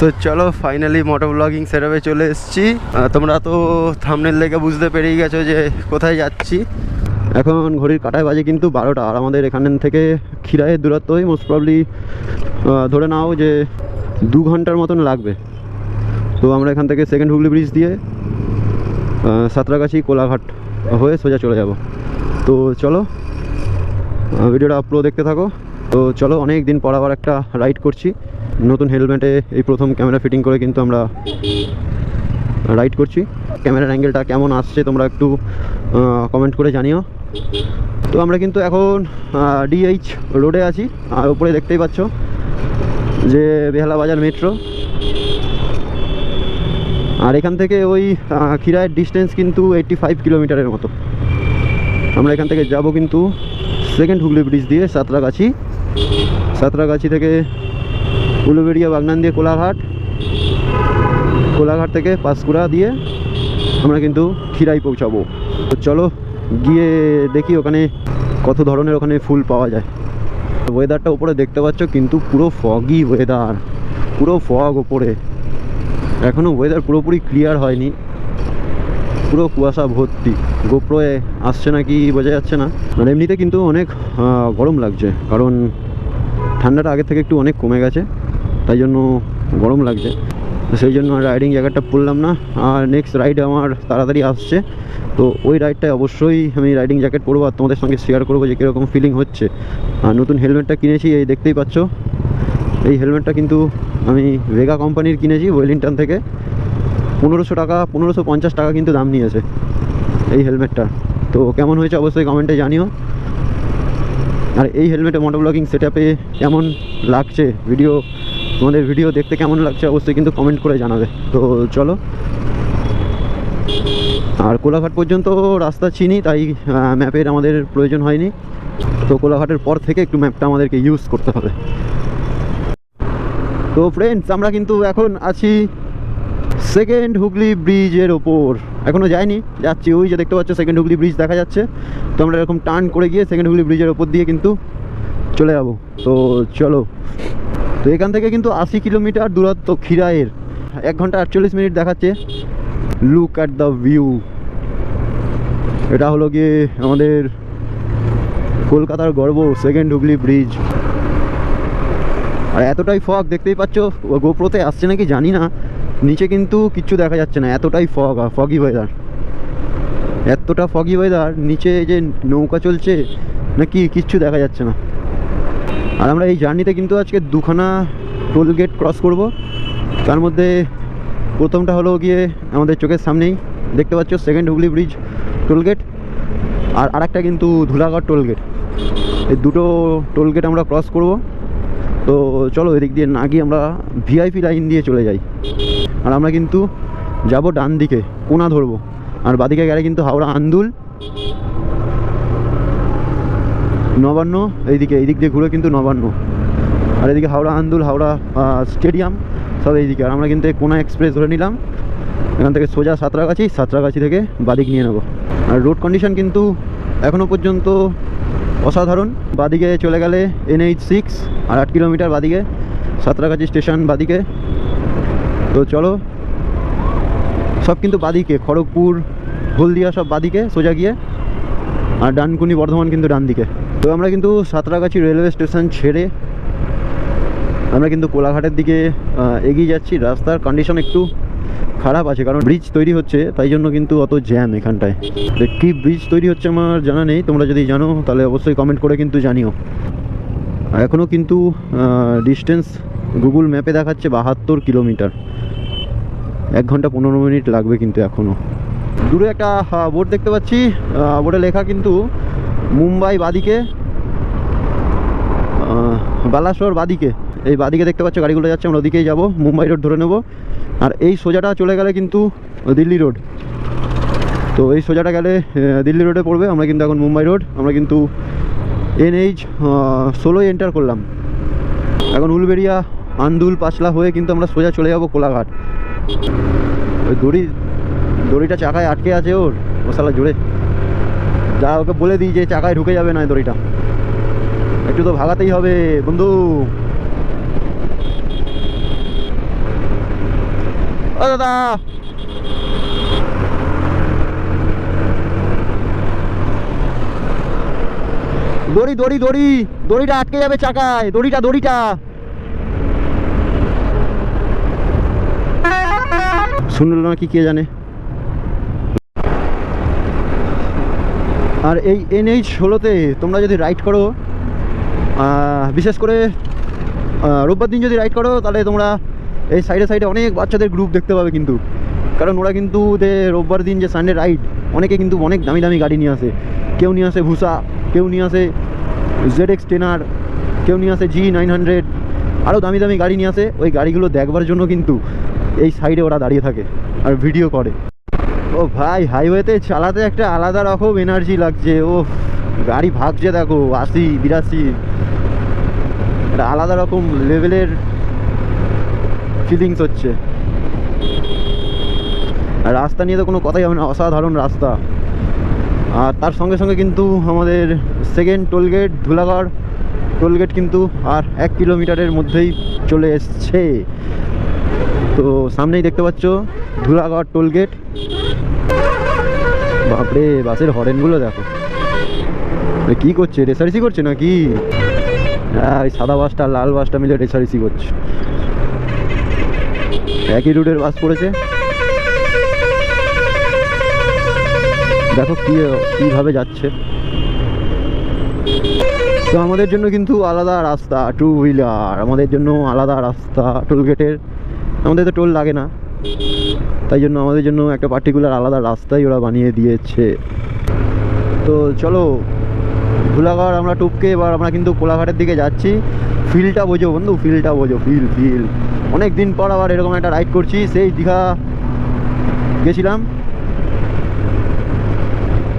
তো চলো ফাইনালি মোটো ব্লগিং সেটআপে চলে এসেছি। তোমরা তো থামনেল দেখে বুঝতে পেরেই গেছো যে কোথায় যাচ্ছি। এখন ঘড়ির কাটায় বাজে কিন্তু বারোটা, আর আমাদের এখান থেকে খিরায়ের দূরত্ব মোস্ট প্রবলি ধরে নাও যে দু ঘণ্টার মতন লাগবে। তো আমরা এখান থেকে সেকেন্ড হুগলি ব্রিজ দিয়ে সাঁতরাগাছি কোলাঘাট হয়ে সোজা চলে যাব। তো চলো ভিডিওটা আপলো দেখতে থাকো। তো চলো অনেক দিন পর আবার একটা রাইড করছি। নতুন হেলমেটে এই প্রথম ক্যামেরা ফিটিং করে কিন্তু আমরা রাইড করছি। ক্যামেরার অ্যাঙ্গেলটা কেমন আসছে তোমরা একটু কমেন্ট করে জানিও। তো আমরা কিন্তু এখন ডিএইচ রোডে আছি। আর উপরে দেখতেই পাচ্ছ যে বেহালা বাজার মেট্রো আর এখান থেকে ওই আহ, খিরায়ের ডিস্টেন্স কিন্তু এইট্টি ফাইভ কিলোমিটারের মতো। আমরা এখান থেকে যাব কিন্তু সেকেন্ড হুগলি ব্রিজ দিয়ে সাঁতরাগাছি। সাঁতরাগাছি থেকে উলুবেড়িয়া বাগনান দিয়ে কোলাঘাট। কোলাঘাট থেকে পাঁশকুড়া দিয়ে আমরা কিন্তু খিরাই পৌঁছাবো। তো চলো গিয়ে দেখি ওখানে কত ধরনের ওখানে ফুল পাওয়া যায়। ওয়েদারটা উপরে দেখতে পাচ্ছ কিন্তু পুরো ফগি ওয়েদার পুরো ফগ ওপরে এখনও ওয়েদার পুরোপুরি ক্লিয়ার হয়নি। পুরো কুয়াশা ভর্তি। গোপ্রোয়ে আসছে না কি বোঝা যাচ্ছে না। আর এমনিতে কিন্তু অনেক গরম লাগছে। কারণ ঠান্ডাটা আগের থেকে একটু অনেক কমে গেছে। তাই জন্য গরম লাগছে। তো সেই জন্য রাইডিং জ্যাকেটটা পরলাম না। আর নেক্সট রাইড আমার তাড়াতাড়ি আসছে। তো ওই রাইডটায় অবশ্যই আমি রাইডিং জ্যাকেট পরবো আর তোমাদের সঙ্গে শেয়ার করব যে কীরকম ফিলিং হচ্ছে। আর নতুন হেলমেটটা কিনেছি, এই দেখতেই পাচ্ছ। এই হেলমেটটা কিন্তু আমি ভেগা কোম্পানির কিনেছি ওয়েলিংটন থেকে। পনেরোশো টাকা, পনেরোশো পঞ্চাশ টাকা কিন্তু দাম নিয়েছে এই হেলমেটটা তো কেমন হয়েছে অবশ্যই কমেন্টে জানিও। আর এই হেলমেটে মোটো ব্লগিং সেট আপে কেমন লাগছে? ভিডিও তোমাদের ভিডিও দেখতে কেমন লাগছে অবশ্যই কিন্তু কমেন্ট করে জানাবে। তো চলো। আর কোলাঘাট পর্যন্ত রাস্তা চিনি, তাই ম্যাপের আমাদের প্রয়োজন হয়নি। তো কোলাঘাটের পর থেকে একটু ম্যাপটা আমাদেরকে ইউজ করতে হবে। তো ফ্রেন্ডস আমরা কিন্তু এখন আছি সেকেন্ড হুগলি ব্রিজের ওপর। এখনও যাইনি, যাচ্ছি ওই যে দেখতে পাচ্ছ সেকেন্ড হুগলি ব্রিজ দেখা যাচ্ছে। তো আমরা এরকম টার্ন করে গিয়ে সেকেন্ড হুগলি ব্রিজের ওপর দিয়ে কিন্তু চলে যাব। তো চলো। তো এখান থেকে কিন্তু আশি কিলোমিটার দূরত্ব খিরায়ের এক ঘণ্টা আটচল্লিশ মিনিট দেখাচ্ছে। লুক অ্যাট দ্য ভিউ এটা হলো গিয়ে আমাদের কলকাতার গর্ব সেকেন্ড হুগলি ব্রিজ আর এতটাই ফগ দেখতেই পাচ্ছ, গোপ্রোতে আসছে নাকি জানি না। নিচে কিন্তু কিচ্ছু দেখা যাচ্ছে না, এতটাই ফগ ফগি ওয়েদার এতটা ফগি ওয়েদার নিচে যে নৌকা চলছে, নাকি কিচ্ছু দেখা যাচ্ছে না। আর আমরা এই জার্নিতে কিন্তু আজকে দুখানা টোল গেট ক্রস করব। তার মধ্যে প্রথমটা হলো গিয়ে আমাদের চোখের সামনেই। দেখতে পাচ্ছ second Hooghly bridge toll gate আর আরেকটা কিন্তু ধুলাগড় টোল গেট এই দুটো টোল গেট আমরা ক্রস করব। তো চলো এদিক দিয়ে না গিয়ে আমরা ভিআইপি লাইন দিয়ে চলে যাই। আর আমরা কিন্তু যাব ডান দিকে কোনা ধরবো। আর বাদিকে গেলে কিন্তু হাওড়া আন্দুল। নবান্ন, এইদিকে, এইদিক দিয়ে ঘুরে কিন্তু নবান্ন। আর এদিকে হাওড়া আন্দুল, হাওড়া স্টেডিয়াম, সব এইদিকে। আর আমরা কিন্তু কোনা এক্সপ্রেস ধরে নিলাম। এখান থেকে সোজা সাঁতরাগাছি সাঁতরাগাছি থেকে বাদিক নিয়ে নেব। আর রোড কন্ডিশন কিন্তু এখনও পর্যন্ত অসাধারণ। বাদিকে চলে গেলে এনএইচ সিক্স, আর আট কিলোমিটার বাদিকে, সাঁতরাগাছি স্টেশন বাদিকে। তো চলো, সব কিন্তু বাদিকে, খড়গপুর, হলদিয়া সব বাদিকে, সোজা গিয়ে। আর ডানকুনি বর্ধমান কিন্তু ডান দিকে আমরা কিন্তু সাঁতরাগাছি রেলওয়ে স্টেশন ছেড়ে আমরা কিন্তু কোলাঘাটের দিকে এগিয়ে যাচ্ছি। রাস্তার কন্ডিশন একটু খারাপ আছে, কারণ ব্রিজ তৈরি হচ্ছে, তাই জন্য কিন্তু অত জ্যাম এখানটায়। কী ব্রিজ তৈরি হচ্ছে আমার জানা নেই, তোমরা যদি জানো, তাহলে অবশ্যই কমেন্ট করে কিন্তু জানিও। এখনও কিন্তু ডিস্টেন্স গুগল ম্যাপে দেখাচ্ছে বাহাত্তর কিলোমিটার। এক ঘণ্টা পনেরো মিনিট লাগবে কিন্তু এখনও দূরে একটা বোর্ড দেখতে পাচ্ছি। বোর্ডে লেখা কিন্তু মুম্বাই বাদিকে বালাসোর বাদিকে। এই বাদিকে দেখতে পাচ্ছ গাড়িগুলো যাচ্ছে, আমরা ওদিকেই যাব, মুম্বাই রোড ধরে নেব। আর এই সোজাটা চলে গেলে কিন্তু দিল্লি রোড। তো এই সোজাটা গেলে দিল্লি রোডে পড়বে, আমরা কিন্তু এখন মুম্বাই রোড। আমরা কিন্তু এনএইচ ষোলোই এন্টার করলাম। এখন উলবেড়িয়া, আন্দুল, পাঁচলা হয়ে কিন্তু আমরা সোজা চলে যাব কোলাঘাট। ওই দড়ি, দড়িটা চাকায় আটকে আছে ওর মশালা জুড়ে যা ওকে বলে দিই যে চাকায় ঢুকে যাবে না দড়িটা। একটু তো ভাগাতেই হবে, বন্ধু। ও দাদা। দড়ি দড়ি দড়ি, দড়িটা আটকে যাবে চাকায়, দড়িটা দড়িটা। শুনল না কি, কে জানে। আর এই এনএইচ ষোলোতে তোমরা যদি রাইড করো বিশেষ করে রোববার দিন যদি রাইড করো, তাহলে তোমরা এই সাইডে সাইডে অনেক বাচ্চাদের গ্রুপ দেখতে পাবে কিন্তু। কারণ ওরা কিন্তু যে রোববার দিন যে সানডে রাইড অনেকে কিন্তু অনেক দামি দামি গাড়ি নিয়ে আসে। কেউ নিয়ে আসে ভুসা, কেউ নিয়ে আসে জেড এক্স টেনার কেউ নিয়ে আসে জি নাইন হান্ড্রেড আরও দামি দামি গাড়ি নিয়ে আসে। ওই গাড়িগুলো দেখবার জন্য কিন্তু এই সাইডে ওরা দাঁড়িয়ে থাকে আর ভিডিও করে। ও ভাই হাইওয়েতে চালাতে একটা আলাদা রকম এনার্জি লাগছে। ও গাড়ি ভাগছে দেখো, আশি, বিরাশি। একটা আলাদা রকম লেভেলের ফিলিংস হচ্ছে। আর রাস্তা নিয়ে তো কোনো কথাই হবে না, অসাধারণ রাস্তা। আর তার সঙ্গে সঙ্গে কিন্তু আমাদের সেকেন্ড টোলগেট ধুলাগড় টোলগেট কিন্তু আর এক কিলোমিটারের মধ্যেই চলে এসছে। তো সামনেই দেখতে পাচ্ছ ধুলাগড় টোলগেট বাপরে, বাসের হরেনগুলো দেখো। কি করছে? রেসারেসি করছে নাকি? হ্যাঁ ওই সাদা বাসটা, লাল বাসটা মিলে রেসারেসি করছে। একই রুটের বাস পড়েছে। দেখো কি, কীভাবে যাচ্ছে। তো আমাদের জন্য কিন্তু আলাদা রাস্তা টু হুইলার আমাদের জন্য আলাদা রাস্তা টোল গেটের আমাদের তো টোল লাগে না। তাই জন্য আমাদের জন্য একটা পার্টিকুলার আলাদা রাস্তাই ওরা বানিয়ে দিয়েছে। তো চলো ধুলাগড় আমরা টুপকে, এবার আমরা কিন্তু কোলাঘাটের দিকে যাচ্ছি। ফিলটা বোঝো বন্ধু, ফিলটা বোঝো, ফিল ফিল। অনেক দিন পর আবার এরকম একটা রাইড করছি, সেই দীঘা গেছিলাম।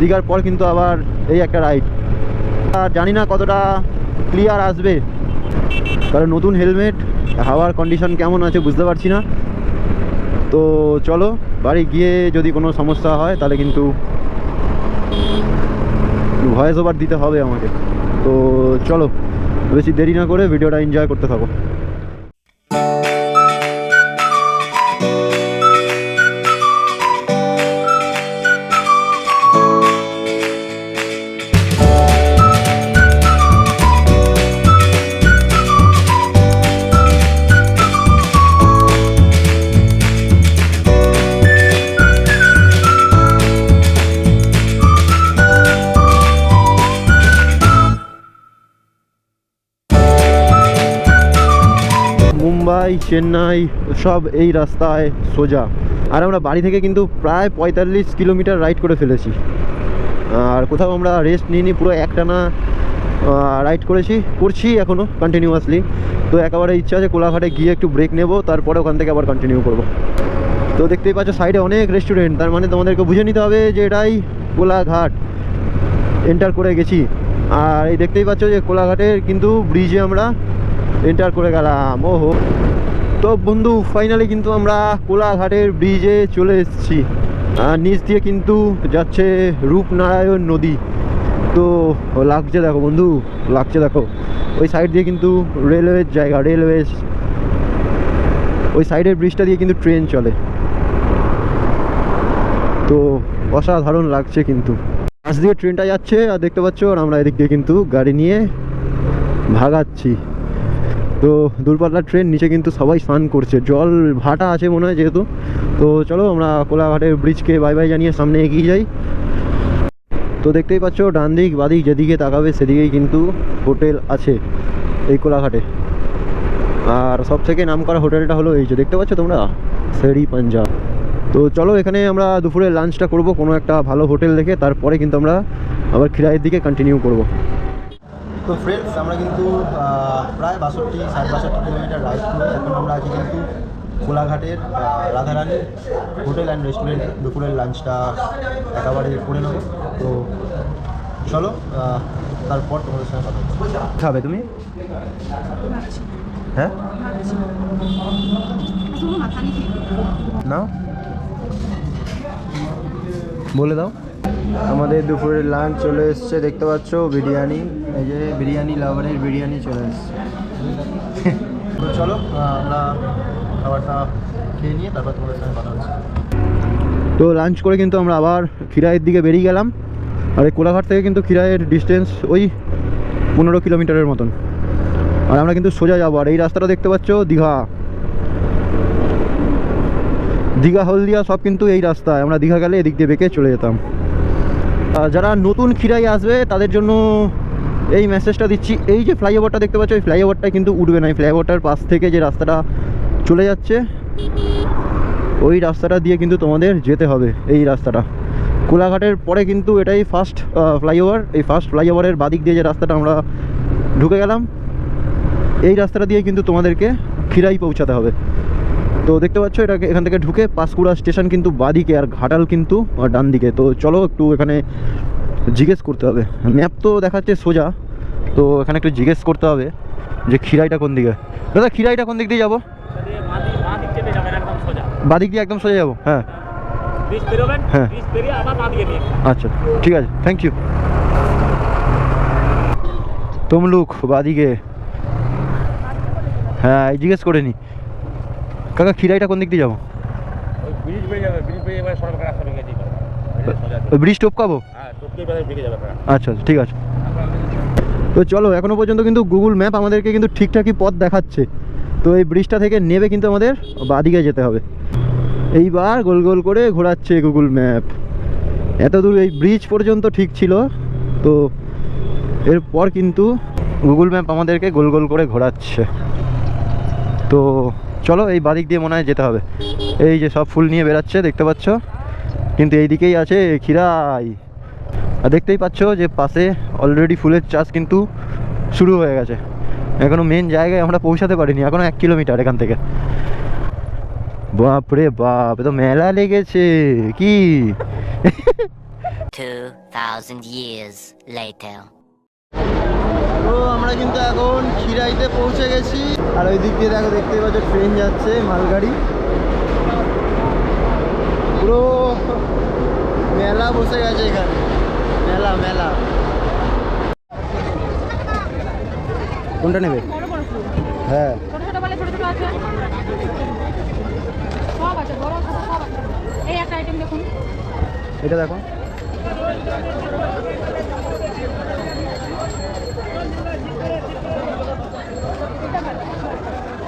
দীঘার পর কিন্তু আবার এই একটা রাইড আর জানি না কতটা ক্লিয়ার আসবে, কারণ নতুন হেলমেট হাওয়ার কন্ডিশন কেমন আছে বুঝতে পারছি না। তো চলো, বাড়ি গিয়ে যদি কোনো সমস্যা হয়, তাহলে কিন্তু ভয়েস ওভার দিতে হবে আমাকে। তো চলো, বেশি দেরি না করে ভিডিওটা এনজয় করতে থাকো। মুম্বাই চেন্নাই, সব এই রাস্তায় সোজা। আর আমরা বাড়ি থেকে কিন্তু প্রায় পঁয়তাল্লিশ কিলোমিটার রাইড করে ফেলেছি। আর কোথাও আমরা রেস্ট নিইনি, পুরো একটানা রাইড করেছি, করছি এখনও কন্টিনিউয়াসলি তো একেবারে ইচ্ছা আছে কোলাঘাটে গিয়ে একটু ব্রেক নেব, তারপরে ওখান থেকে আবার কন্টিনিউ করব। তো দেখতেই পাচ্ছ সাইডে অনেক রেস্টুরেন্ট তার মানে তোমাদেরকে বুঝে নিতে হবে যে এটাই কোলাঘাট। এন্টার করে গেছি। আর এই দেখতেই পাচ্ছ যে কোলাঘাটের কিন্তু ব্রিজে আমরা এন্টার করে গেলাম, ওহো। তো বন্ধু ফাইনালি কিন্তু আমরা কোলাঘাটের ব্রিজে চলে এসেছি। নিচ দিয়ে কিন্তু যাচ্ছে রূপনারায়ণ নদী। তো লাগছে দেখো বন্ধু, লাগছে দেখো। ওই সাইড দিয়ে কিন্তু রেলওয়ের জায়গা রেলওয়ে ওই সাইডের ব্রিজটা দিয়ে কিন্তু ট্রেন চলে। তো অসাধারণ লাগছে কিন্তু। পাশ দিয়ে ট্রেনটা যাচ্ছে, আর দেখতে পাচ্ছ, আর আমরা এদিক দিয়ে কিন্তু গাড়ি নিয়ে ভাগাচ্ছি। তো দূরপাল্লার ট্রেন নিচে কিন্তু সবাই স্নান করছে। জল ভাটা আছে মনে হয় যেহেতু। তো চলো আমরা কোলাঘাটের ব্রিজকে বাই বাই জানিয়ে সামনে এগিয়ে যাই। তো দেখতেই পাচ্ছ, ডান দিক বাদিক যেদিকে তাকাবে সেদিকেই কিন্তু হোটেল আছে এই কোলাঘাটে। আর সব থেকে নাম করা হোটেলটা হলো এই যে, দেখতে পাচ্ছ তোমরা? সেরি পাঞ্জাব। তো চলো এখানে আমরা দুপুরে লাঞ্চটা করব। কোনো একটা ভালো হোটেল দেখে, তারপরে কিন্তু আমরা আবার খিরাইয়ের দিকে কন্টিনিউ করব। তো ফ্রেন্ডস আমরা কিন্তু প্রায় বাষট্টি সাড়ে বাষট্টি কিলোমিটার রাইড করে এখন আমরা আছি কিন্তু কোলাঘাটের রাধারানী হোটেল অ্যান্ড রেস্টুরেন্টে দুপুরের লাঞ্চটা একেবারে করে নেব। তো চলো তারপর তোমাদের সঙ্গে কথা। খাবে তুমি? হ্যাঁ? নাও। বলে দাও। আমাদের দুপুরের লাঞ্চ চলে এসছে দেখতে পাচ্ছ বিরিয়ানি। এই যে বিরিয়ানি লাভারের বিরিয়ানি চলে এসছে। তো চলো আমরা খাবারটা খেয়ে নিয়ে তারপর তোমাদের সঙ্গে কথা হচ্ছে। তো লাঞ্চ করে কিন্তু আমরা আবার খিরাইয়ের দিকে বেরিয়ে গেলাম। আর এই কোলাঘাট থেকে কিন্তু খিরাইয়ের ডিস্টেন্স ওই পনেরো কিলোমিটারের মতন। আর আমরা কিন্তু সোজা যাব। আর এই রাস্তাটা দেখতে পাচ্ছ দীঘা। দীঘা হলদিয়া সব কিন্তু এই রাস্তায়। আমরা দীঘা গেলে এদিক দিয়ে বেঁকে চলে যেতাম। যারা নতুন খিরাই আসবে, তাদের জন্য এই মেসেজটা দিচ্ছি। এই যে ফ্লাইওভারটা দেখতে পাচ্ছ ওই ফ্লাইওভারটা কিন্তু উঠবে না। এই ফ্লাইওভারটার পাশ থেকে যে রাস্তাটা চলে যাচ্ছে, ওই রাস্তাটা দিয়ে কিন্তু তোমাদের যেতে হবে, এই রাস্তাটা। কোলাঘাটের পরে কিন্তু এটাই ফার্স্ট ফ্লাইওভার এই ফার্স্ট ফ্লাইওভারের বাদিক দিয়ে যে রাস্তাটা আমরা ঢুকে গেলাম, এই রাস্তাটা দিয়ে কিন্তু তোমাদেরকে খিরাই পৌঁছাতে হবে। তো দেখতে পাচ্ছ এটাকে এখান থেকে ঢুকে পাঁশকুড়া স্টেশন কিন্তু বাদিকে আর ঘাটাল কিন্তু ডান দিকে তো চলো একটু এখানে জিজ্ঞেস করতে হবে। ম্যাপ তো দেখাচ্ছে সোজা, তো এখানে একটু জিজ্ঞেস করতে হবে যে খিরাইটা কোন দিকে। দাদা, খিরাইটা কোন দিক দিয়ে যাব? বাদিক দিয়ে একদম সোজা যাব হ্যাঁ। হ্যাঁ। আচ্ছা ঠিক আছে থ্যাংক ইউ তমলুক বাদিকে। হ্যাঁ জিজ্ঞেস করে নি। কাকা খিরাইটা কোন দিক দিয়ে যাব? ব্রিজ টপকাবো? হ্যাঁ আচ্ছা আচ্ছা ঠিক আছে। তো চলো এখনও পর্যন্ত কিন্তু গুগল ম্যাপ আমাদেরকে কিন্তু ঠিকঠাকই পথ দেখাচ্ছে। তো এই ব্রিজটা থেকে নেবে কিন্তু আমাদের বাদিকে যেতে হবে। এইবার গোল গোল করে ঘোরাচ্ছে গুগল ম্যাপ। এত দূর এই ব্রিজ পর্যন্ত ঠিক ছিল। তো এরপর কিন্তু গুগল ম্যাপ আমাদেরকে গোল গোল করে ঘোরাচ্ছে। তো চলো এই বাদিক দিয়ে মনে হয় যেতে হবে। এই যে সব ফুল নিয়ে বেরাচ্ছে দেখতে পাচ্ছ? কিন্তু এই দিকেই আছে খিরাই আর দেখতেই পাচ্ছ যে পাশে অলরেডি ফুলের চাষ কিন্তু শুরু হয়ে গেছে। এখনও মেন জায়গায় আমরা পৌঁছাতে পারিনি এখনও এক কিলোমিটার এখান থেকে। বাপ রে বাপ তো মেলা লেগেছে কি? 2,000 years later. তো আমরা কিন্তু এখন খিরাইতে পৌঁছে গেছি। আর ওই দিক দিয়ে দেখো দেখতেই পাচ্ছ ট্রেন যাচ্ছে মালগাড়ি। পুরো মেলা বসে গেছে এখানে। মেলা মেলা। কোনটা নেবে? হ্যাঁ। ছোট ছোট বলে ছোট ছোট আছে সব আছে বড় ছোট সব আছে এই একটা আইটেম দেখুন এটা দেখো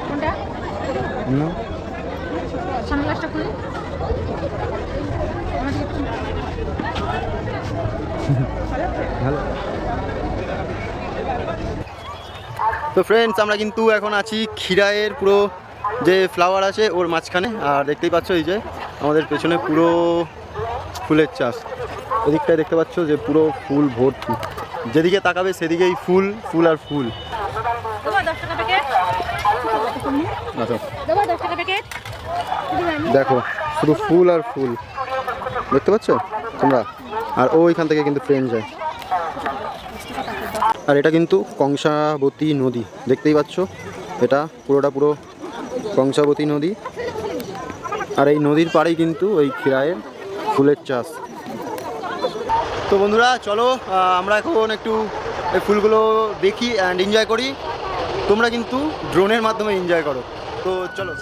কোনটা? না। সানগ্লাসটা খুলি। আমার দিকে একটু- ভালো। তো ফ্রেন্ডস আমরা কিন্তু এখন আছি খিরায়ের পুরো যে ফ্লাওয়ার আছে ওর মাঝখানে। আর দেখতেই পাচ্ছ এই যে আমাদের পেছনে পুরো ফুলের চাষ। এদিকটায় দেখতে পাচ্ছ যে পুরো ফুল ভর্তি। যেদিকে তাকাবে সেদিকেই ফুল ফুল আর ফুল। আচ্ছা। দেখো শুধু ফুল আর ফুল। দেখতে পাচ্ছ তোমরা? আর ওইখান থেকে কিন্তু ট্রেন যায়। আর এটা কিন্তু কংসাবতী নদী। দেখতেই পাচ্ছ? এটা পুরোটা পুরো কংসাবতী নদী। আর এই নদীর পাড়েই কিন্তু ওই খিরায়ের ফুলের চাষ। তো বন্ধুরা, চলো আমরা এখন একটু এই ফুলগুলো দেখি অ্যান্ড এনজয় করি। তোমরা কিন্তু ড্রোনের মাধ্যমে এনজয় করো। তো চলো।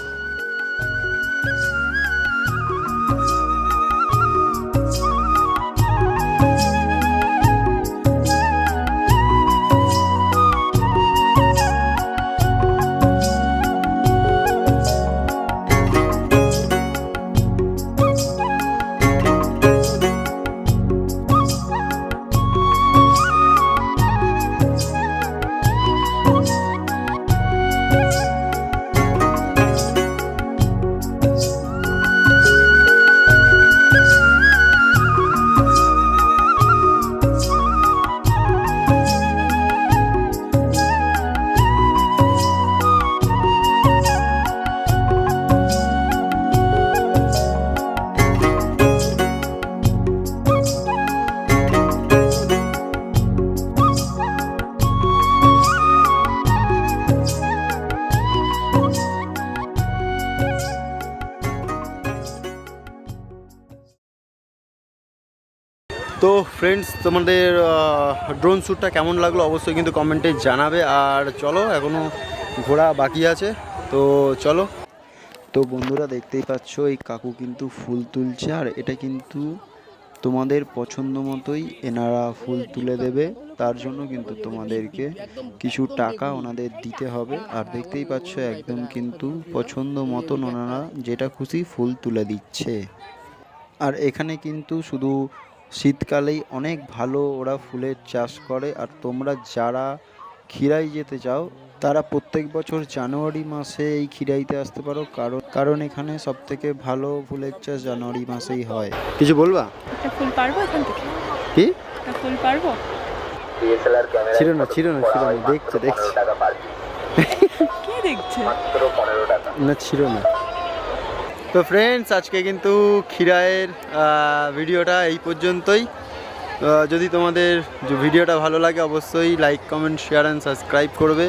তো ফ্রেন্ডস তোমাদের ড্রোন শ্যুটটা কেমন লাগল অবশ্যই কিন্তু কমেন্টে জানাবে। আর চলো এখনও ঘোরা বাকি আছে, তো চলো। তো বন্ধুরা, দেখতেই পাচ্ছ, এই কাকু কিন্তু ফুল তুলছে, আর এটা কিন্তু তোমাদের পছন্দ মতোই এনারা ফুল তুলে দেবে। তার জন্য কিন্তু তোমাদেরকে কিছু টাকা ওনাদের দিতে হবে। আর দেখতেই পাচ্ছ, একদম কিন্তু পছন্দ মতন ওনারা যেটা খুশি ফুল তুলে দিচ্ছে। আর এখানে কিন্তু শুধু শীতকালেই অনেক ভালো ওরা ফুলের চাষ করে। আর তোমরা যারা খিরাই যেতে চাও তারা প্রত্যেক বছর জানুয়ারি মাসে এই খিরাইতে আসতে পারো। কারণ কারণ এখানে সব থেকে ভালো ফুলের চাষ জানুয়ারি মাসেই হয়। কিছু বলবা? ফুল পারব এখান থেকে? কি? ফুল পারব? ছিল না ছিল না ছিল না দেখছে দেখছে। কে দেখছে? না ছিল না। তো ফ্রেন্ডস আজকে কিন্তু ক্ষীরায়ের ভিডিওটা এই পর্যন্তই। যদি তোমাদের ভিডিওটা ভালো লাগে অবশ্যই like comment share and subscribe করবে।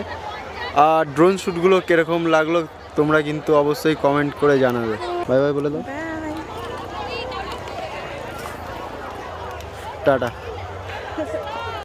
আর ড্রোন শ্যুটগুলো কীরকম লাগল তোমরা কিন্তু অবশ্যই কমেন্ট করে জানাবে। বাই বাই বলে দাও। টাটা।